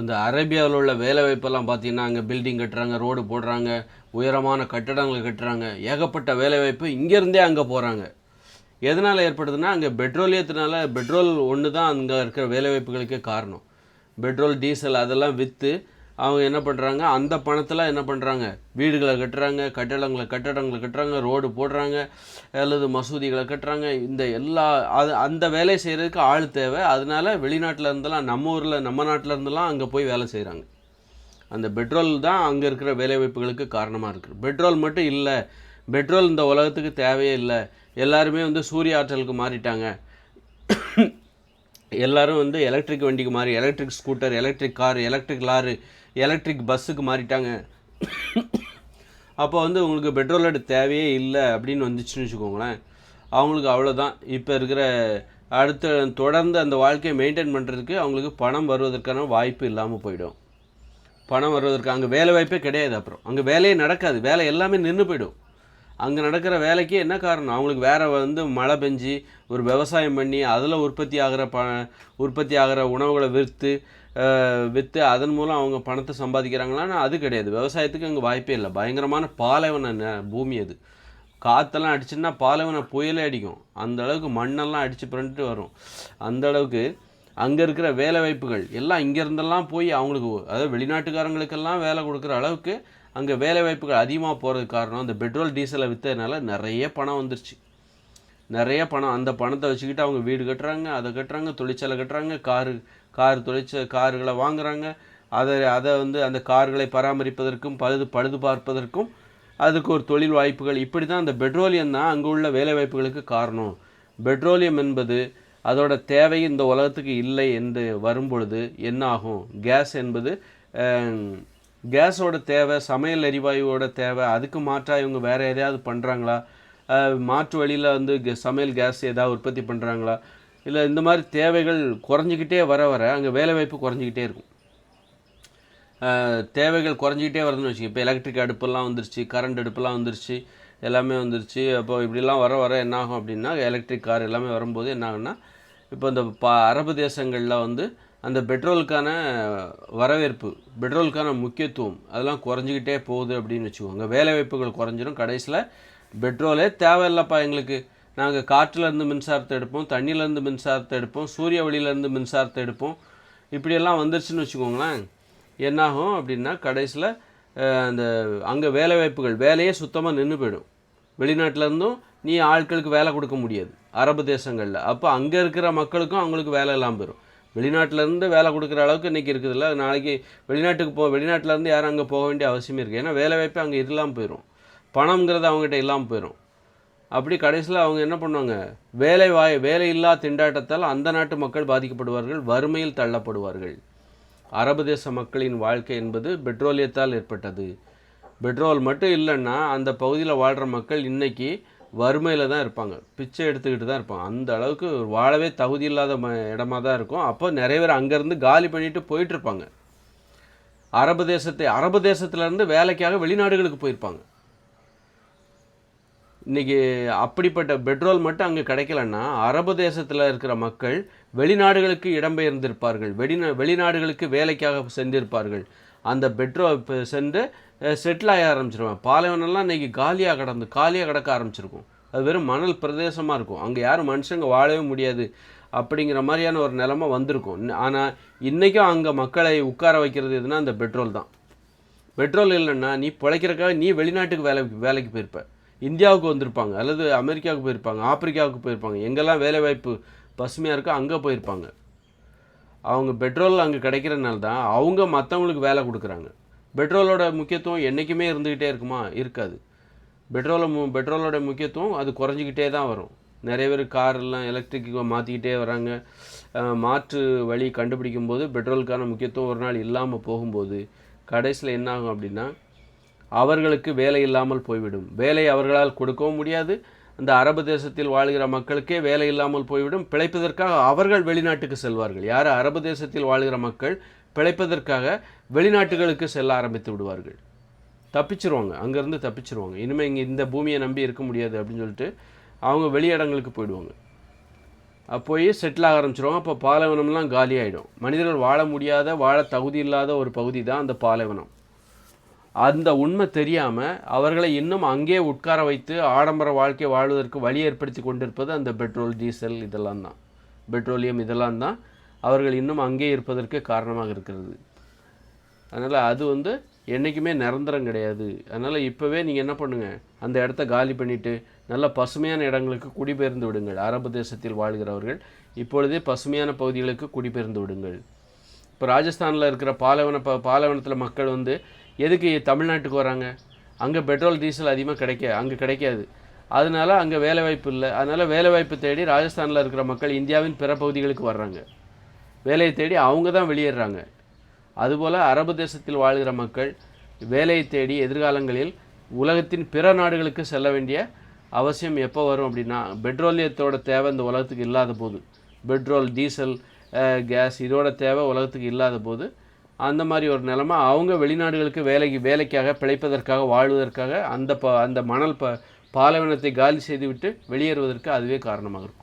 இந்த அரேபியாவில் உள்ள வேலை வாய்ப்பெல்லாம் பார்த்தீங்கன்னா அங்கே பில்டிங் கட்டுறாங்க ரோடு போடுறாங்க உயரமான கட்டடங்கள் கட்டுறாங்க. ஏகப்பட்ட வேலை வாய்ப்பு இங்கேருந்தே அங்கே போகிறாங்க எதனால் ஏற்படுதுன்னா அங்கே பெட்ரோலியத்தினால பெட்ரோல் ஒன்று தான் அங்கே இருக்கிற வேலைவாய்ப்புகளுக்கே காரணம். பெட்ரோல் டீசல் அதெல்லாம் விற்று அவங்க என்ன பண்ணுறாங்க அந்த பணத்தில் என்ன பண்ணுறாங்க வீடுகளை கட்டுறாங்க கட்டடங்களை கட்டடங்களை கட்டுறாங்க ரோடு போடுறாங்க அல்லது மசூதிகளை கட்டுறாங்க. இந்த எல்லா அது அந்த வேலை செய்கிறதுக்கு ஆள் தேவை. அதனால வெளிநாட்டில் இருந்தெல்லாம் நம்ம ஊரில் நம்ம நாட்டில் இருந்தெல்லாம் அங்கே போய் வேலை செய்கிறாங்க அந்த பெட்ரோல் தான் அங்கே இருக்கிற வேலைவாய்ப்புகளுக்கு காரணமாக இருக்குது பெட்ரோல் மட்டும் இல்லை. பெட்ரோல் இந்த உலகத்துக்கு தேவையே இல்லை. எல்லாருமே வந்து சூரிய ஆற்றலுக்கு மாறிட்டாங்க. எல்லோரும் வந்து எலக்ட்ரிக் வண்டிக்கு மாறி electric scooter electric car electric lorry electric பஸ்ஸுக்கு மாறிட்டாங்க. அப்போ வந்து உங்களுக்கு பெட்ரோல் பெட்ரோலோட தேவையே இல்லை அப்படின்னு வந்துச்சுன்னு வச்சுக்கோங்களேன். அவங்களுக்கு அவ்வளோதான் இப்போ இருக்கிற அடுத்த தொடர்ந்து அந்த வாழ்க்கையை மெயின்டைன் பண்ணுறதுக்கு அவங்களுக்கு பணம் வருவதற்கான வாய்ப்பு இல்லாமல் போயிடும். பணம் வருவதற்கு அங்கே வேலை வாய்ப்பே கிடையாது அப்புறம். அங்கே வேலையே நடக்காது. வேலை எல்லாமே நின்று போயிடும். அங்கே நடக்கிற வேலைக்கு என்ன காரணம்? அவங்களுக்கு வேறு வந்து மழை பெஞ்சு ஒரு விவசாயம் பண்ணி அதில் உற்பத்தி ஆகிற ப உற்பத்தி ஆகிற உணவுகளை விற்று விற்று அதன் மூலம் அவங்க பணத்தை சம்பாதிக்கிறாங்களான்னா அது கிடையாது. விவசாயத்துக்கு அங்கே வாய்ப்பே இல்லை. பயங்கரமான பாலைவன ந- பூமி அது. காற்றெல்லாம் அடிச்சுன்னா பாலைவன புயலே அடிக்கும். அந்த அளவுக்கு மண்ணெல்லாம் அடித்து பிறண்டு வரும். அந்த அளவுக்கு அங்கே இருக்கிற வேலை வாய்ப்புகள் எல்லாம் இங்கேருந்தெல்லாம் போய் அவங்களுக்கு அதாவது வெளிநாட்டுக்காரங்களுக்கெல்லாம் வேலை கொடுக்குற அளவுக்கு அங்கே வேலை வாய்ப்புகள் அதிகமாக போகிறதுக்கு காரணம் அந்த பெட்ரோல் டீசலை விற்றதுனால நிறைய பணம் வந்துருச்சு. நிறைய பணம் அந்த பணத்தை வச்சுக்கிட்டு அவங்க வீடு கட்டுறாங்க அதை கட்டுறாங்க தொழிற்சாலை கட்டுறாங்க காரு கார் தொழிற்ச கார்களை வாங்குறாங்க. அதை அதை வந்து அந்த கார்களை பராமரிப்பதற்கும் பழுது பழுது பார்ப்பதற்கும் அதுக்கு ஒரு தொழில் வாய்ப்புகள். இப்படி தான் அந்த பெட்ரோலியம் தான் அங்கே உள்ள வேலை வாய்ப்புகளுக்கு காரணம். பெட்ரோலியம் என்பது அதோட தேவை இந்த உலகத்துக்கு இல்லை என்று வரும்பொழுது என்ன ஆகும்? கேஸ் என்பது கேஸோட தேவை சமையல் எரிவாயுவோட தேவை அதுக்கு மாற்றாக இவங்க வேறு எதையாவது பண்ணுறாங்களா மாற்று வழியில் வந்து கே- சமையல் கேஸ் ஏதாவது உற்பத்தி பண்ணுறாங்களா இல்லை இந்த மாதிரி தேவைகள் குறைஞ்சிக்கிட்டே வர வர அங்கே வேலைவாய்ப்பு குறைஞ்சிக்கிட்டே இருக்கும். தேவைகள் குறைஞ்சிக்கிட்டே வருதுன்னு வச்சுக்கோங்க. இப்போ எலக்ட்ரிக் அடுப்பெல்லாம் வந்துருச்சு கரண்ட் அடுப்பெல்லாம் வந்துருச்சு எல்லாமே வந்துருச்சு. அப்போ இப்படிலாம் வர வர என்ன ஆகும் அப்படின்னா எலக்ட்ரிக் கார் எல்லாமே வரும்போது என்ன ஆகுன்னா இப்போ இந்த ப அரபு தேசங்களில் வந்து அந்த பெட்ரோலுக்கான வரவேற்பு பெட்ரோலுக்கான முக்கியத்துவம் அதெல்லாம் குறைஞ்சிக்கிட்டே போகுது அப்படின்னு வச்சுக்கோங்க. வேலைவாய்ப்புகள் குறைஞ்சிரும். கடைசியில் பெட்ரோலே தேவையில்லப்பா எங்களுக்கு. நாங்கள் காற்றுலேருந்து மின்சாரத்தை எடுப்போம் தண்ணியிலேருந்து மின்சாரத்தை எடுப்போம் சூரிய ஒளியிலேருந்து மின்சாரத்தை எடுப்போம். இப்படியெல்லாம் வந்துருச்சுன்னு வச்சுக்கோங்களேன். என்னாகும் அப்படின்னா கடைசியில் அந்த அங்கே வேலை வாய்ப்புகள் வேலையே சுத்தமாக நின்று போயிடும். வெளிநாட்டிலேருந்தும் நீ ஆட்களுக்கு வேலை கொடுக்க முடியாது அரபு தேசங்களில். அப்போ அங்கே இருக்கிற மக்களுக்கும் அவங்களுக்கு வேலை இல்லாமல் போயிடும் வெளிநாட்டிலேருந்து வேலை கொடுக்குற அளவுக்கு இன்றைக்கி இருக்குதுல்ல நாளைக்கு வெளிநாட்டுக்கு போ வெளிநாட்டிலேருந்து யாரும் அங்கே போக வேண்டிய அவசியமே இருக்குது ஏன்னா வேலை வாய்ப்பு அங்கே இல்லாமல் போயிடும் பணங்கிறது அவங்ககிட்ட இல்லாமல் போயிடும் அப்படி கடைசியில் அவங்க என்ன பண்ணுவாங்க? வேலை வாய் வேலையில்லா திண்டாட்டத்தால் அந்த நாட்டு மக்கள் பாதிக்கப்படுவார்கள் வறுமையில் தள்ளப்படுவார்கள். அரபு தேச மக்களின் வாழ்க்கை என்பது பெட்ரோலியத்தால் ஏற்பட்டது. பெட்ரோல் மட்டும் இல்லைன்னா அந்த பகுதியில் வாழ்கிற மக்கள் இன்றைக்கி வறுமையில் தான் இருப்பாங்க. பிச்சை எடுத்துக்கிட்டு தான் இருப்பாங்க. அந்த அளவுக்கு வாழவே தகுதி இல்லாத ம இடமா தான் இருக்கும். அப்போ நிறைய பேர் அங்கேருந்து காலி பண்ணிட்டு போயிட்டு இருப்பாங்க. அரபு தேசத்தை அரபு தேசத்துலேருந்து வேலைக்காக வெளிநாடுகளுக்கு போயிருப்பாங்க. இன்றைக்கி அப்படிப்பட்ட பெட்ரோல் மட்டும் அங்கே கிடைக்கலன்னா அரபு தேசத்தில் இருக்கிற மக்கள் வெளிநாடுகளுக்கு இடம்பெயர்ந்திருப்பார்கள். வெளிநா வெளிநாடுகளுக்கு வேலைக்காக சென்றிருப்பார்கள். அந்த பெட்ரோல் இப்போ சென்று செட்டில் ஆக ஆரம்பிச்சிருவேன் பாலைவனம்லாம் இன்றைக்கி காலியாக கடந்து காலியாக கிடக்க ஆரம்பிச்சிருக்கும். அது வெறும் மணல் பிரதேசமாக இருக்கும். அங்கே யாரும் மனுஷங்க வாழவே முடியாது அப்படிங்கிற மாதிரியான ஒரு நிலமை வந்திருக்கும். ஆனால் இன்றைக்கும் அங்கே மக்களை உட்கார வைக்கிறது எதுனா அந்த பெட்ரோல் தான். பெட்ரோல் இல்லைன்னா நீ பிழைக்கிறக்காக நீ வெளிநாட்டுக்கு வேலை வேலைக்கு போயிருப்ப. இந்தியாவுக்கு வந்திருப்பாங்க அல்லது அமெரிக்காவுக்கு போயிருப்பாங்க ஆப்பிரிக்காவுக்கு போயிருப்பாங்க எங்கெல்லாம் வேலைவாய்ப்பு பசுமையாக இருக்கோ அங்கே போயிருப்பாங்க. அவங்க பெட்ரோல் அங்கே கிடைக்கிறனால தான் அவங்க மற்றவங்களுக்கு வேலை கொடுக்குறாங்க. பெட்ரோலோட முக்கியத்துவம் என்றைக்குமே இருந்துக்கிட்டே இருக்குமா? இருக்காது. பெட்ரோலை மு பெட்ரோலோட முக்கியத்துவம் அது குறைஞ்சிக்கிட்டே தான் வரும். நிறைய பேர் காரெல்லாம் எலக்ட்ரிக்கு மாற்றிக்கிட்டே வராங்க. மாற்று வழி கண்டுபிடிக்கும் போது பெட்ரோலுக்கான முக்கியத்துவம் ஒரு நாள் இல்லாமல் போகும்போது கடைசியில் என்ன ஆகும் அப்படின்னா அவர்களுக்கு வேலை இல்லாமல் போய்விடும். வேலை அவர்களால் கொடுக்கவும் முடியாது. அந்த அரபு தேசத்தில் வாழ்கிற மக்களுக்கே வேலை இல்லாமல் போய்விடும். பிழைப்பதற்காக அவர்கள் வெளிநாட்டுக்கு செல்வார்கள். யார் அரபு தேசத்தில் வாழ்கிற மக்கள் பிழைப்பதற்காக வெளிநாட்டுகளுக்கு செல்ல ஆரம்பித்து விடுவார்கள். தப்பிச்சிருவாங்க. அங்கேருந்து தப்பிச்சிருவாங்க. இனிமேல் இங்கே இந்த பூமியை நம்பி இருக்க முடியாது அப்படின்னு சொல்லிட்டு அவங்க வெளியிடங்களுக்கு போயிடுவாங்க. போய் செட்டில் ஆக ஆரம்பிச்சிருவாங்க. அப்போ பாலைவனம்லாம் காலி ஆகிடும் மனிதர்கள் வாழ முடியாத வாழ தகுதி இல்லாத ஒரு பகுதி தான் அந்த பாலைவனம். அந்த உண்மை தெரியாமல் அவர்களை இன்னும் அங்கே உட்கார வைத்து ஆடம்பர வாழ்க்கை வாழ்வதற்கு வழி ஏற்படுத்தி கொண்டிருப்பது அந்த பெட்ரோல் டீசல் இதெல்லாம் தான். பெட்ரோலியம் இதெல்லாம் தான் அவர்கள் இன்னும் அங்கே இருப்பதற்கு காரணமாக இருக்கிறது. அதனால் அது வந்து என்றைக்குமே நிரந்தரம் கிடையாது. அதனால் இப்போவே நீங்கள் என்ன பண்ணுங்கள் அந்த இடத்த காலி பண்ணிவிட்டு நல்ல பசுமையான இடங்களுக்கு குடிபெயர்ந்து விடுங்கள். அரபு தேசத்தில் வாழ்கிறவர்கள் இப்பொழுதே பசுமையான பகுதிகளுக்கு குடிபெயர்ந்து விடுங்கள். இப்போ ராஜஸ்தானில் இருக்கிற பாலைவன ப பாலைவனத்தில் மக்கள் வந்து எதுக்கு தமிழ்நாட்டுக்கு வராங்க? அங்கே பெட்ரோல் டீசல் அதிகமாக கிடைக்க அங்கே கிடைக்காது. அதனால அங்கே வேலைவாய்ப்பு இல்லை. அதனால் வேலைவாய்ப்பு தேடி ராஜஸ்தானில் இருக்கிற மக்கள் இந்தியாவின் பிற பகுதிகளுக்கு வர்றாங்க. வேலையை தேடி அவங்க தான் வெளியேறாங்க. அதுபோல் அரபு தேசத்தில் வாழ்கிற மக்கள் வேலையை தேடி எதிர்காலங்களில் உலகத்தின் பிற நாடுகளுக்கு செல்ல வேண்டிய அவசியம் எப்போ வரும் அப்படின்னா பெட்ரோலியத்தோட தேவை இந்த உலகத்துக்கு இல்லாத போது பெட்ரோல் டீசல் கேஸ் இதோட தேவை உலகத்துக்கு இல்லாத போது அந்த மாதிரி ஒரு நிலமை. அவங்க வெளிநாடுகளுக்கு வேலைக்கு வேலைக்காக பிழைப்பதற்காக வாழ்வதற்காக அந்த ப அந்த மணல் ப பாலைவனத்தை காலி செய்துவிட்டு வெளியேறுவதற்கு அதுவே காரணமாக இருக்கும்